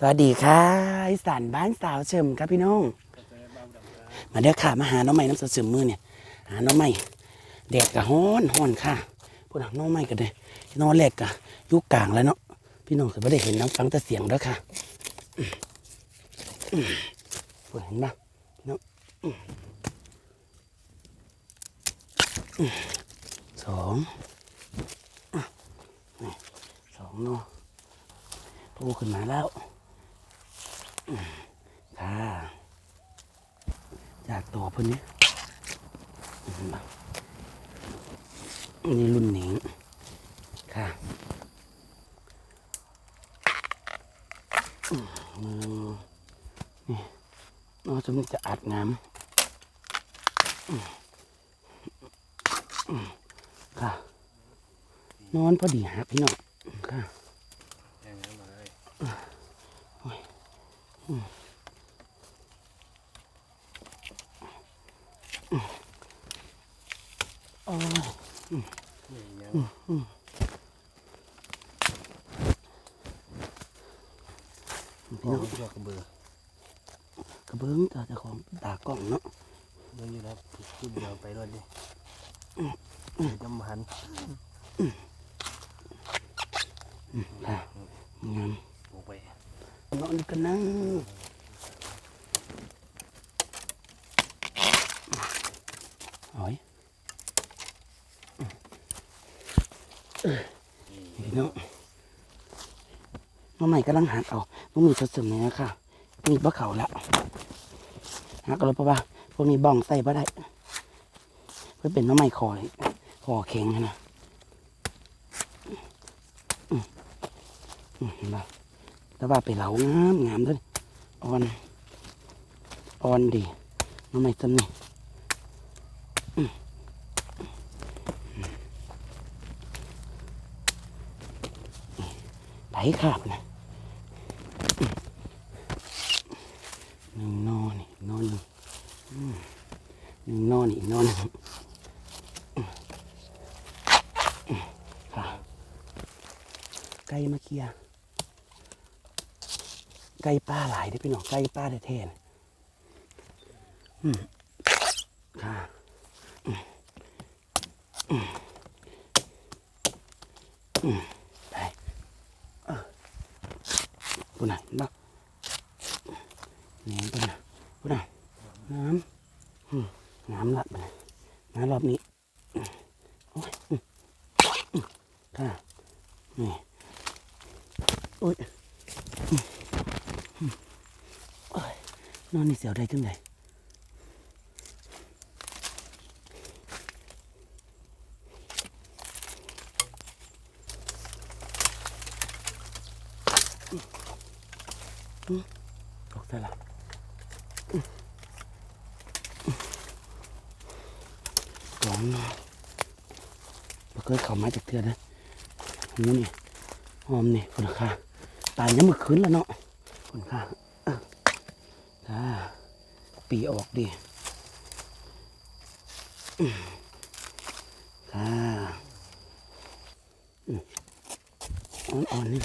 สวัสดีค่ะอีสานบ้านสาวเฉิมครับพี่น้อง มาเด้อค่ะมาหาน้องใหม่น้ำสดเฉิมมือเนี่ยหาน้องใหม่แดดกะฮ้อนฮ้อนค่ะพวกน้องใหม่กันเลยน้องแรกกะยุกกลางแล้วเนาะพี่น้องคือไม่ได้เห็นน้ำฟังแต่เสียงแล้วค่ะอืมอืมพวกเห็นปะพี่น้องอืมอืมสองอะนี่สองเนาะพูขึ้นมาแล้ว ค่ะจากตัวพิ่นนี้อืมอันนี่รุ่นหนิงค่ะมือนี่น้องจะมันจะอัดน้ำค่ะ นอนพอดีฮักพี่น้องค่ะ โอ้ยพี่พี่น้องเชือกระเบือกระเบื้องต่อเจ้าของตากล้องเนาะเดินอยู่แล้วพูดเดียวไปรถดิน้ำมัน ค่ะงาม ลงไป น อนกันนั่งโอ้ยเอ้ยพี่น้องน้องใหม่กำลังหักเอาน้องมีสดสมเนี่ยค่ะมีบะเขาแล้วหักเอาแล้วเพราะว่าพวกนี้บ้องใส่บ่ได้ เพื่อเป็นน้องใหม่คอเลยคอแข็งนะอืมอืมเห็นปะ แต่ว่าไปเหลางามงามเลยอ่อนอ่อนดีน้องไม่จำนี่อืมไหลขาบนะหนึ่งนอนี่นอนหนึ่งหนึ่งนอนี่นอนหนึ่งอืมอืมค่ะไก่มาเคลียร์ ไก่ป้าหลายได้อพี่น้องไก่ป้าแท้ๆนอืมค่ะอืมอืมไปเออปุ่นน่ะเนปะแหนมปุ่นน่ะปุ่นน่ะน้ำอืมน้ำละปุ่นน่ะน้ำรอบนี้โอ้ยอืมค่ะนี่โอ้ย นอนนี่เสียวได้จังไดอืมตกได้ละอืมอืมสองนาะบ่เคยเข้ามาจากเทือนนะหูนี่หอมนี่คนค่ะตายยังมือคืนแล้วเนาะคนค่ะค่ะ ปีออกดิค่ะอ่อนๆนี่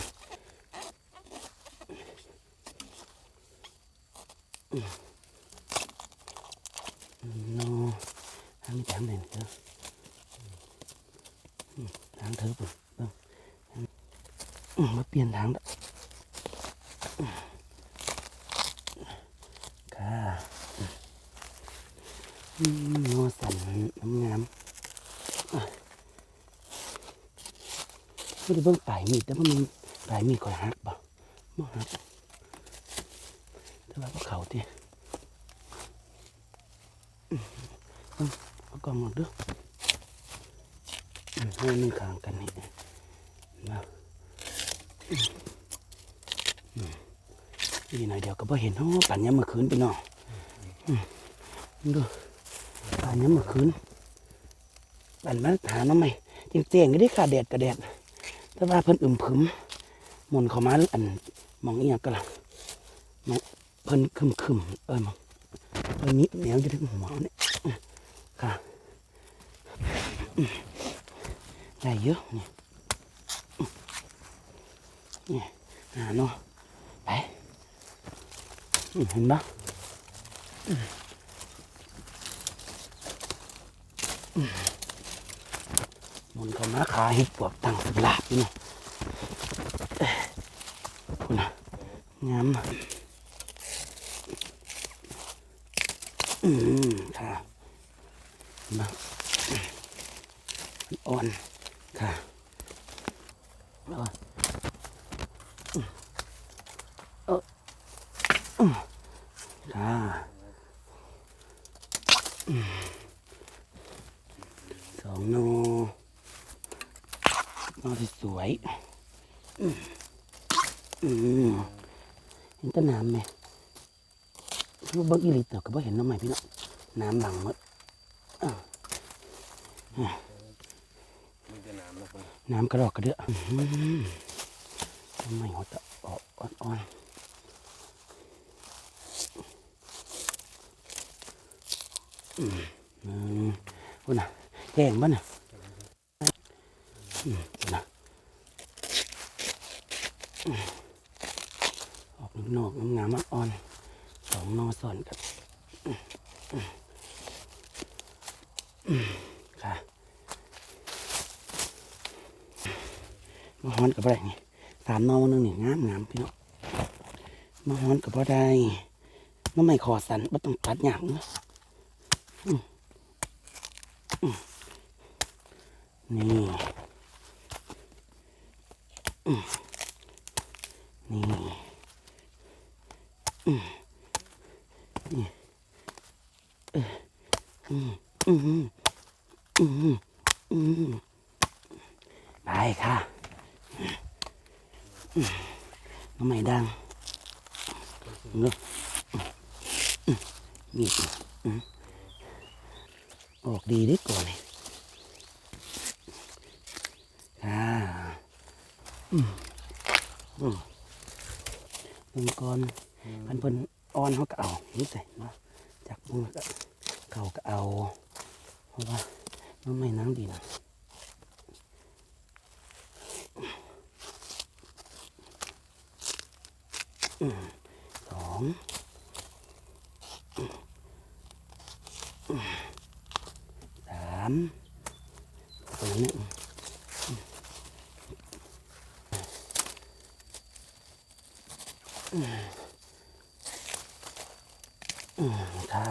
อืมโน่ทางนี้ทางเด่นเถอะอืมทางเธอปุ่นเบิ่งอืมมาเปลี่ยนทางแล้วค่ะอืม งอสันน้ำงามไม่ได้เบิ่งปลายมีดแต่ว่ามันปลายมีดคอยหักบ่บ่หักแต่ว่าพวกเขาที่เอากล่องหมดด้วยให้มันขางกันนี่นะอีหน่อยเดียวก็พอเห็นห้อปั่นยามเมื่อคืนไปเนาะดู ปั่นยามเมื่อคืนปั่นมาหาน้ำใหม่จริงเตียงก็ได้ขาดแดดกระแดดแต่ว่าเพิ่นอึมผึมหมุนเข้ามาอันมองอีหยังก็ล่ะมองเพิ่นคึมคึมเออมองเพิ่นมีแนวอยู่ที่หัวเนี่ยค่ะได้เยอะนี่อืมนี่หาเนาะไปเห็นปะอื มันเข้ามาขาเห็ดปวกตั้งสลาบอยู่นาะคุณนะงามอะอืมค่ะมันอ่อนค่ะอ่อนอืมเอออืมค่ะอืม องโนโนที่สวยอืมเห็นต้นน้ำไหมคือว่าเบิ้งอีลิตเตอร์ก็บ่เห็นน้ำใหม่พี่น้องน้ำหลังหมดน้ำกระดอกกระเดืออื้อหือทำไมหัวตะออกอ่อนๆอืมอืมคุณน่ะ แห้งบ้านะอืมคุณน่ะออกนอกงามๆอ่อนสองนอสอนกันค่ะมาฮ้อนกับอะไรนี่สามนอนึงนี่งามงามพี่น้องมาฮ้อนกับอะไรมาไม่ขอสันไม่ต้องตัดอย่างเนะอืมอืม นี่นี่นี่ไปค่ะน้องใหม่ดังเงือนี่ออกดีได้ก่อนเลยค่ะอืมอืมหนึ่งก่อนพันเพิ่นอ่อน ที่ใส่เนาะจากมือก็เขาก็เอา เพราะว่าน้ำไม่น้ำดีนะสองสามตัวนี้อืมค่ะ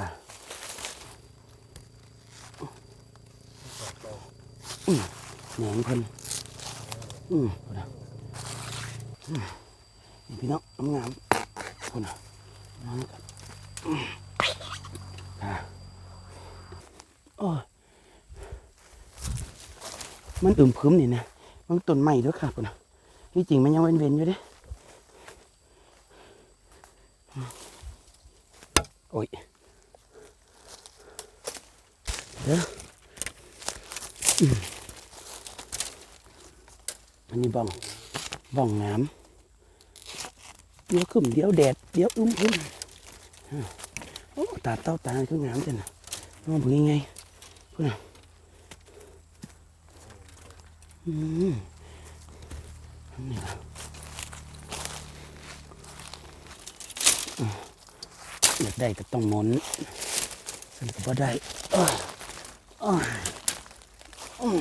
อืมแหนง เพิ่นอืมพุ่นน่ะอืมนี่พี่น้องงามๆพุ่นน่ะนอนกันค่ะโอ้ยมันอึมครึมนี่นะมันต้นใหม่ด้วยค่ะคุณนะที่จริงมันยังเว้นเว้นๆอยู่ด้โอ้ยเด้อ อันนี้บ้องบ้องน้ำเดี๋ยวขึ้นเดี๋ยวแดดเดี๋ยวอึมอึมโอ้ตาเต้าตาคืองามจังนะมองเป็นยังไงเพื่อนอืมนี่ละอยากได้ก็ต้องมนสันก็บ่ได้อ้ยเอ้ยอืม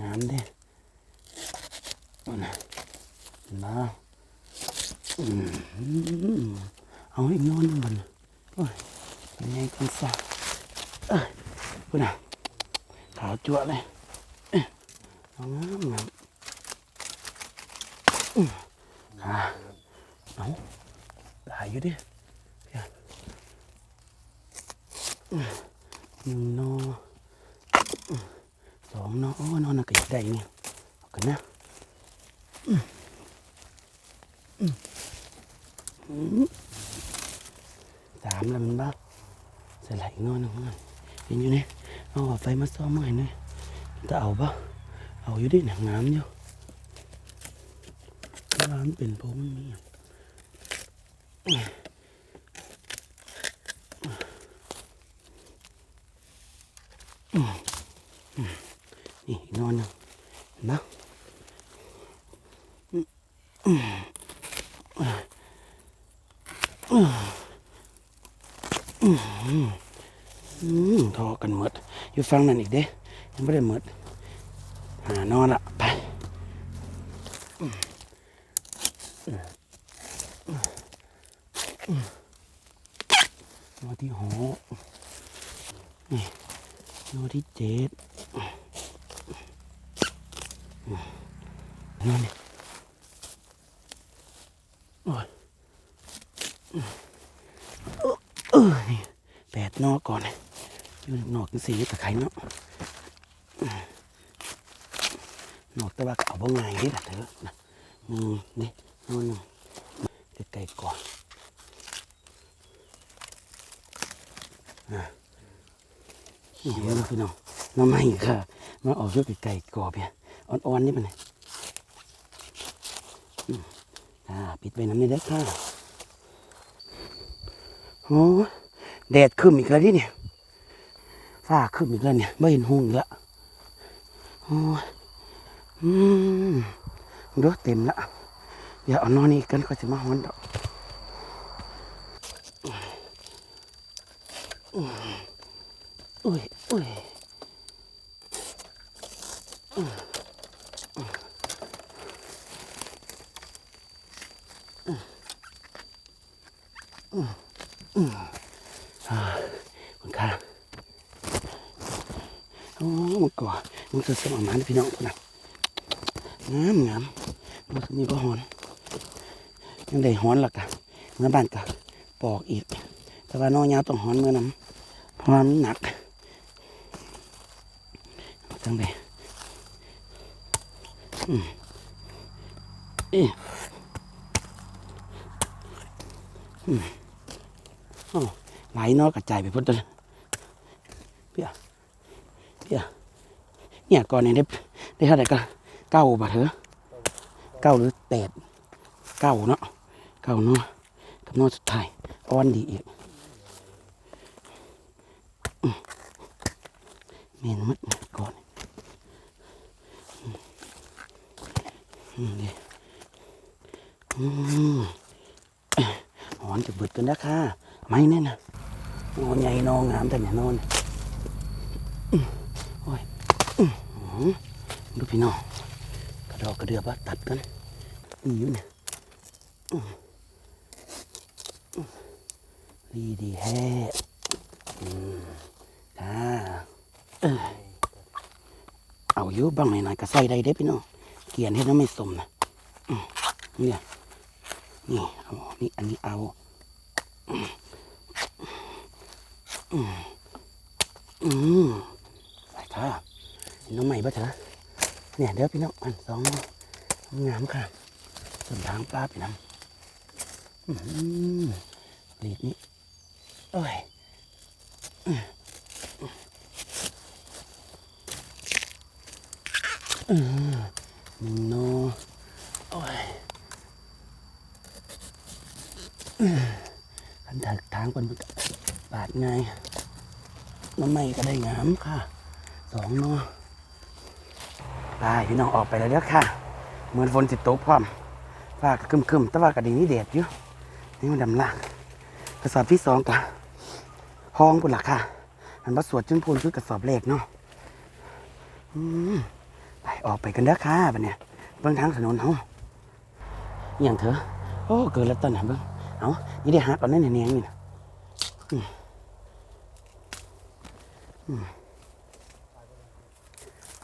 งามเด้เอานะ มาอืมเอาอีกนอนหนึ่งบันโอ้ยเป็นไงกันซะเอ้ยพูดนะ สองนอโอ้นอนน่ะก็อยากได้เนี่ยเอากันนะสามแล้วมันบ้าใส่ไหลอีกนอนหนึ่งมันเห็นอยู่นี่เอาไฟมาซ่อมใหม่หน่อยจะเอาปะเอาอยู่ดิหนังน้ำอยู่ร้านเป็นพงมีนี่อีกนอนหนึ่งเห็นปะ อืมทอกันหมด อยู่ฟังนั่นอีกเด้ยังไม่ได้หมดหานอนละไปนอนที่หกนี่นอนที่เจ็ดนอนนี่โอ้ยเออนี่แปดนอกก่อนอยู่ นอกสีตะไคร้เนาะหนอกแต่ว่าเอาบ่ง่ายนี่แหละเถอะนะอืมนี่นู่นน่ะไกลๆก่อนอะนี่เห็นไหมพี่น้องน้ำไม่ค่ะมาออกช่วยไกลก่อนเพียอ่อนๆนี่มันอ่าปิดไว้น้ำนี่ได้ค่ะโอ้แดดขึ้นอีกแล้วที่เนี่ย ฟ้าขึ้นอีกแล้วเนี่ยไม่เห็นหุ่งอีกแล้วโอ้ยอืมดูเต็มละเดี๋ยวเอานอนนี่กันก็จะมาหอนดอกอุ้ยอุ้ยอ่าคุณค่าโอ้มันก่อ มันจะสมองมันพี่น้องคนน่ะงามงามมันมีก็หอน ยังได้หอนหลักอะเมื่อบ้านกะปอกอีก แต่ว่าน้องยาวต้องหอนเมื่อนั้นเพราะมันหนักจังเลยอืมเอ๊อืมอ้าวไหลนอกกระจายไปพุ่นตัวเปียเปีย เนี่ยก่อนเนี่ยได้ได้เท่าไหร่ก็เก้าบาทเถอะเก้าหรือแปดเก้าเนาะเก้าเนาะกับนอสุดท้ายอ้อนดีอีกเมนมัดก่อนอืมอืมดีอืมหอนจะบิดกันนะค่ะไม่แน่นะนอนใหญ่นอนงามแต่เนี่ยนอน ดูพี่น้องกระดอกกระเดือบตัดกันนี่อยู่เนี่ยดีดีแฮ่อืมอ่าเออเอาอยู่บ้างหน่อยๆก็ใส่ได้เด้พี่น้องเกียนให้น้ำไม่สมนะเนี่ยนี่เอานี่อันนี้เอาอื้ออืมอืมไปค่ะ น้องใหม่ปะเถอะเนี่ยเดี๋ยวพี่น้องอันสองงามค่ะส่วนทางปลาพี่น้ำอื้อหือหลีดนี้โอ้ยอื้ออื้อหนึ่งโนโอ้ยอื้อคันถักทางเป็นบาดไงน้ำไม่ก็ได้งามค่ะสองโน ไปพี่น้องออกไปแล้วเด้อค่ะ เหมือนฝนสิตกพร้อมฟ้าก็คึมๆแต่ว่าก็ดีนี่แดดอยู่นี่มันดำล่างกระสอบที่สองกะห้องปุ่นหลักค่ะอันว่าสวดจุนพูนคือกระสอบแรกเนาะอืไปออกไปกันเด้อค่ะบัดเนี่ยเบื้องทางถนนเฮาอย่างเถอะโอ้เกิดแล้วตอนไหนเบิ้งเอานี่ได้หาก่อนนั่นเนียงนี่นะอืมอืม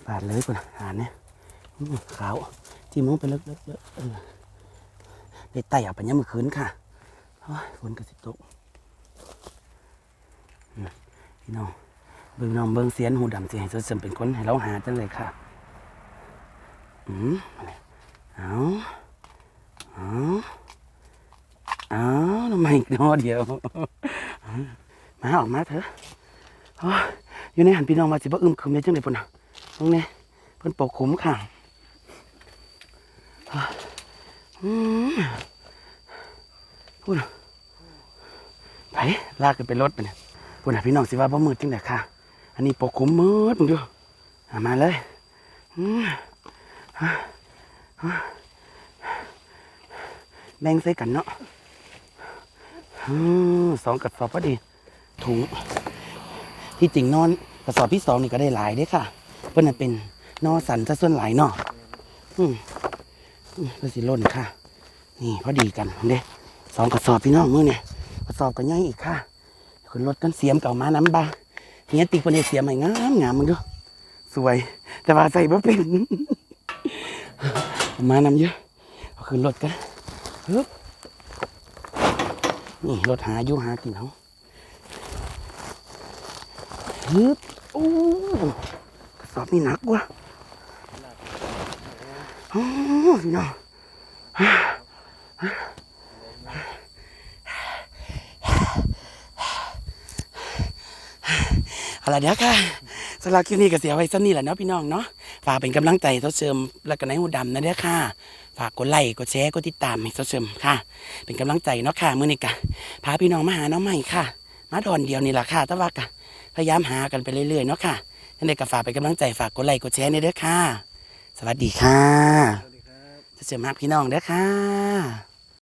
ปาดเลยก่อนหาเนี่ยขาวที่มองไปเลิกๆๆเออได้ไต่เอาไปยังมือคืนค่ะฝนกระสิตกพี่น้องเบิ่งน้องเบิ่งเสียนหูดำสิให้เสริมเป็นคนให้เราหาจังเลยค่ะ อืมเอาเอาเอาทำไมอีกนอเดียว มาออกมาเถอะอยู่ในหันพี่น้องมาสิบ่อึมครึมเลยจังเลยปุ่นน่ะ ตรงนี้เพิ่นปกขุมค่ะพูดไปลากกันไปรถไปเนี่ยพูดนะพี่น้องสิว่าบ่มืดจังไดค่ะ อันนี้ปกขุมมืดมึงดูเอามาเลยแบ่งใส่กันเนาะสองกระสอบพอดี ถุง ที่จริงนอนกระสอบที่สองนี่ก็ได้หลายเด้อค่ะ เพื่อนเป็นนอสันซะส่วนหลายเนาะอืมอืมเพื่อสิล่นค่ะ นี่พอดีกันเด้สองกระสอบพี่น้องมือเนี่ยกระสอบก็ย่อยอีกค่ะขึ้นรถกันเสียมเก่ามาน้ำบาเฮียติคนเดียเสียมให้งามงามมึงดูสวย แต่ว่าใส่บ่เป็นมานำเยอะเอาขึ้นรถกันฮึบนี่รถหาอยู่หากินเขาฮึบโอ้ ระสอบนี่หนักว่ะโอ้พี่น้องเอาละไรเดี๋ยวค่ะสำหรับคลิปนี้ก็เสียไว้สักนี่แหละเนาะพี่น้องเนาะฝากเป็นกำลังใจเท่าเชิมและกันในหูดำนะเด้อค่ะ ฝากกดไลค์กดแชร์กดติดตามให้เท่าเชิมค่ะ เป็นกำลังใจเนาะค่ะมื้อนี้กะพาพี่น้องมาหาน้องใหม่ค่ะ มาดอนเดียวนี่แหละค่ะแต่ว่ากะพยายามหากันไปเรื่อยๆเนาะค่ะ นั่นเองก็ฝากเป็นกำลังใจฝากกดไลค์กดแชร์ในเด้อค่ะ สวัสดีค่ะสวัสดีครับเท่าเชิมมากพี่น้องเด้อค่ะ